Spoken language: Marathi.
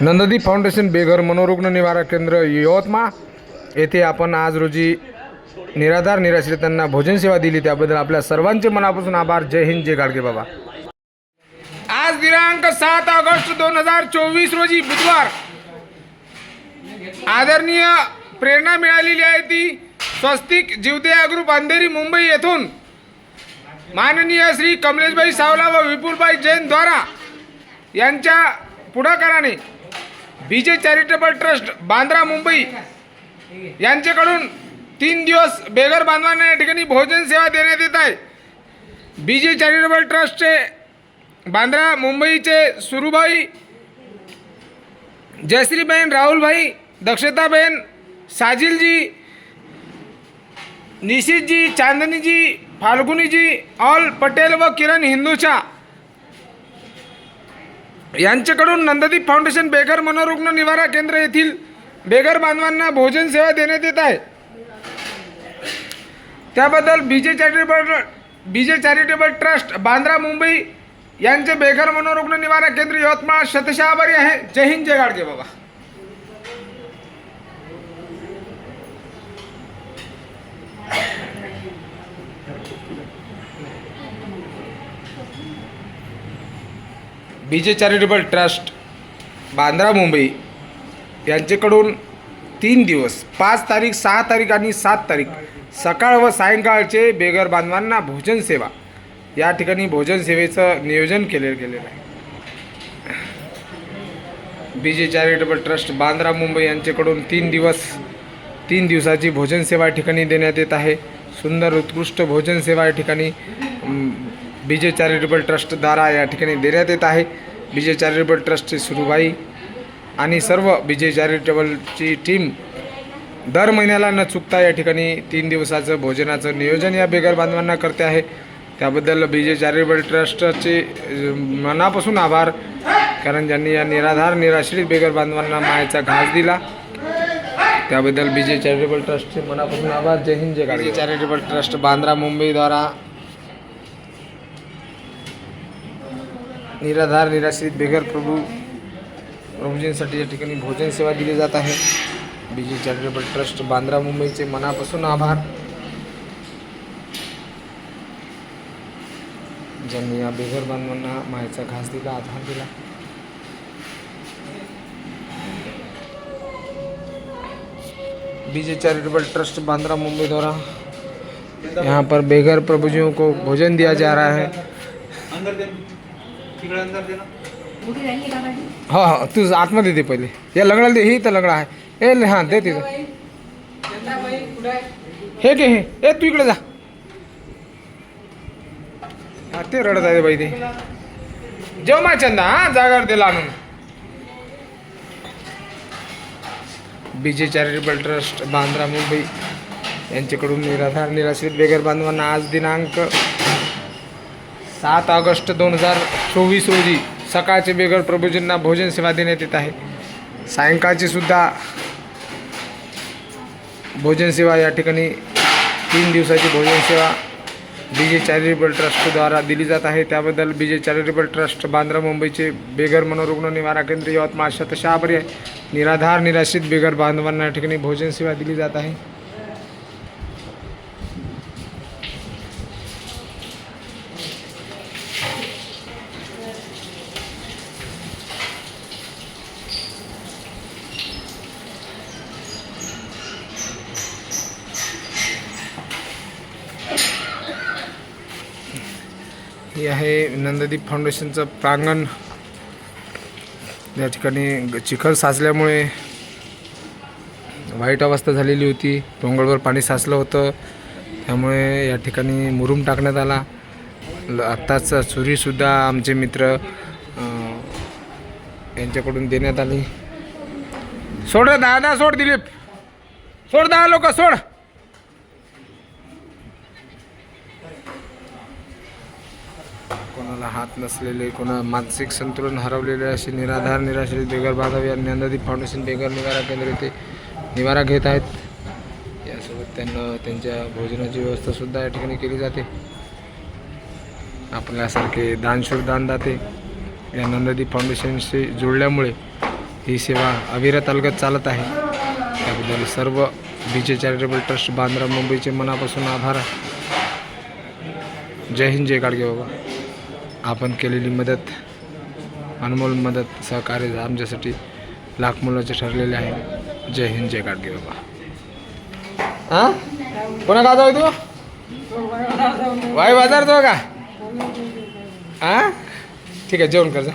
नंददी फाउंडेशन बेघर मनोरुग्ण निवारा केंद्र यवतमाळ. येथे आपण आज रोजी निराधार निराश्रितांना भोजन सेवा दिली. त्याबद्दल आपल्या सर्वांचे मनापासून आभार. जय हिंद जय गाडगे बाबा. आज दिनांक सात ऑगस्ट दोन हजार चोवीस रोजी बुधवार आदरणीय प्रेरणा मिळालेली आहे ती स्वस्तिक जीवदया ग्रुप अंधेरी मुंबई येथून माननीय श्री कमलेशभाई सावला व विपुलभाई जैन द्वारा यांच्या पुढाकाराने BJ charitable trust Bandra Mumbai यांच्याकडून तीन दिवस बेघर बांधवांना या ठिकाणी भोजन सेवा देण्यात येत आहे. बीजे चॅरिटेबल ट्रस्टचे बांद्रा मुंबईचे सुरुभाई जयश्रीबेन राहुलभाई दक्षताबेन साजिलजी निशितजी चांदनीजी फाल्गुनीजी ऑल पटेल व किरण हिंदूच्या यांच्याकडून नंददीप फाउंडेशन बेघर मनोरुग्ण निवारा केंद्र येथील बेघर बांधवांना भोजन सेवा देण्यात येत आहे. त्याबद्दल BJ charitable BJ charitable trust Bandra Mumbai यांचे बेघर मनोरुग्ण निवारा केंद्र यवतमाळ शतशः आभारी आहे. जय हिंद जय Gadge Baba. B J charitable trust Bandra Mumbai. यांच्याकडून तीन दिवस पाच तारीख सहा तारीख आणि सात तारीख सकाळ व सायंकाळचे बेघर बांधवांना भोजन सेवा. या ठिकाणी भोजन सेवेचं नियोजन केले गेलेलं आहे. बी J charitable trust Bandra Mumbai यांच्याकडून तीन दिवस तीन दिवसाची भोजन सेवा या ठिकाणी देण्यात येत आहे. सुंदर उत्कृष्ट भोजन सेवा या ठिकाणी बीजे चॅरिटेबल ट्रस्टद्वारा या ठिकाणी देण्यात येत आहे. बीजे चॅरिटेबल ट्रस्टचे सुरुबाई आणि सर्व बीजे चॅरिटेबलची टीम दर महिन्याला न चुकता या ठिकाणी तीन दिवसाचं भोजनाचं नियोजन या बेगर बांधवांना करते आहे. त्याबद्दल बीजे चॅरिटेबल ट्रस्टचे मनापासून आभार. कारण ज्यांनी या निराधार निराश्रित बेगर बांधवांना मायेचा घास दिला त्याबद्दल बीजे चॅरिटेबल ट्रस्टचे मनापासून आभार. जय हिंद जय चॅरिटेबल ट्रस्ट बांद्रा मुंबईद्वारा निराधार निराश्रित बेघर प्रभू प्रभूजींसाठी या ठिकाणी भोजन सेवा दिली जात आहे. बीजी चॅरिटेबल ट्रस्ट बांद्रा मुंबईचे मनापासून आभार. ज्यांनी या बेघर बांधवांना मायेचा घास दिला आधार दिला. B J charitable trust Bandra Mumbai द्वारा यहाँ पर बेघर प्रभुजियों को भोजन दिया जा रहा है। हा हा तू आतमध्ये दे पहिले. या लंगडाला दे ही तर लंगडा आहे. ए ले, हां दे तिथं. हे घे हे. ए तू इकडे जा. हा ते रडत आहे बाई ते. जेव मा चंदा हा जागावर दिला आणून B J charitable trust Bandra Mumbai. यांच्याकडून निराधार निराश्रित बेघर बांधवांना आज दिनांक सात ऑगस्ट दोन हजार चोवीस रोजी सकाळचे बेघर प्रभूजींना भोजन सेवा देण्यात येत आहे. सायंकाळची सुद्धा भोजन सेवा या ठिकाणी तीन दिवसाची भोजन सेवा बी जे चॅरिटेबल ट्रस्टद्वारा दिली जात आहे. त्याबद्दल बी जे चॅरिटेबल ट्रस्ट बांद्रा मुंबईचे बेघर मनोरुग्ण निवारा केंद्र यवतमाळ शतशः आहे निराधार निराश्रित बेघर बांधवांना या ठिकाणी भोजन सेवा दिली जात आहे. हे आहे. नंददीप फाउंडेशनचं प्रांगण. या ठिकाणी चिखल साचल्यामुळे वाईट अवस्था झालेली होती. डोंगरवर पाणी साचलं होतं. त्यामुळे या ठिकाणी मुरूम टाकण्यात आला. आत्ताच चुरीसुद्धा आमचे मित्र यांच्याकडून देण्यात आली. सोड दादा सोड दिलीप. सोड दहा लोक सोड. कोणाला हात नसलेले कोणा मानसिक संतुलन हरवलेले असे निराधार निराश्रित बेघर बांधव या ज्ञानदीप फाउंडेशन बेघर निवारा केंद्र येथे निवारा घेत आहेत. यासोबत त्यांना त्यांच्या भोजनाची व्यवस्थासुद्धा या ठिकाणी केली जाते. आपल्यासारखे दानशूर दानदाते या नंददीप फाउंडेशनशी जुळल्यामुळे ही सेवा अविरत अलगत चालत आहे. त्याबद्दल सर्व बी जे चॅरिटेबल ट्रस्ट बांद्रा मुंबईचे मनापासून आभार. जय हिंद जय गाडगे बाबा. आपण केलेली मदत अनमोल मदत सहकार्य आमच्यासाठी लाख मुलाचे ठरलेले आहे. जय हिंद जय गाडगे बाबा. हां? कोणा दादा होतो वाय वाई बाजार तो का? हां? ठीक आहे जेवण कर जा.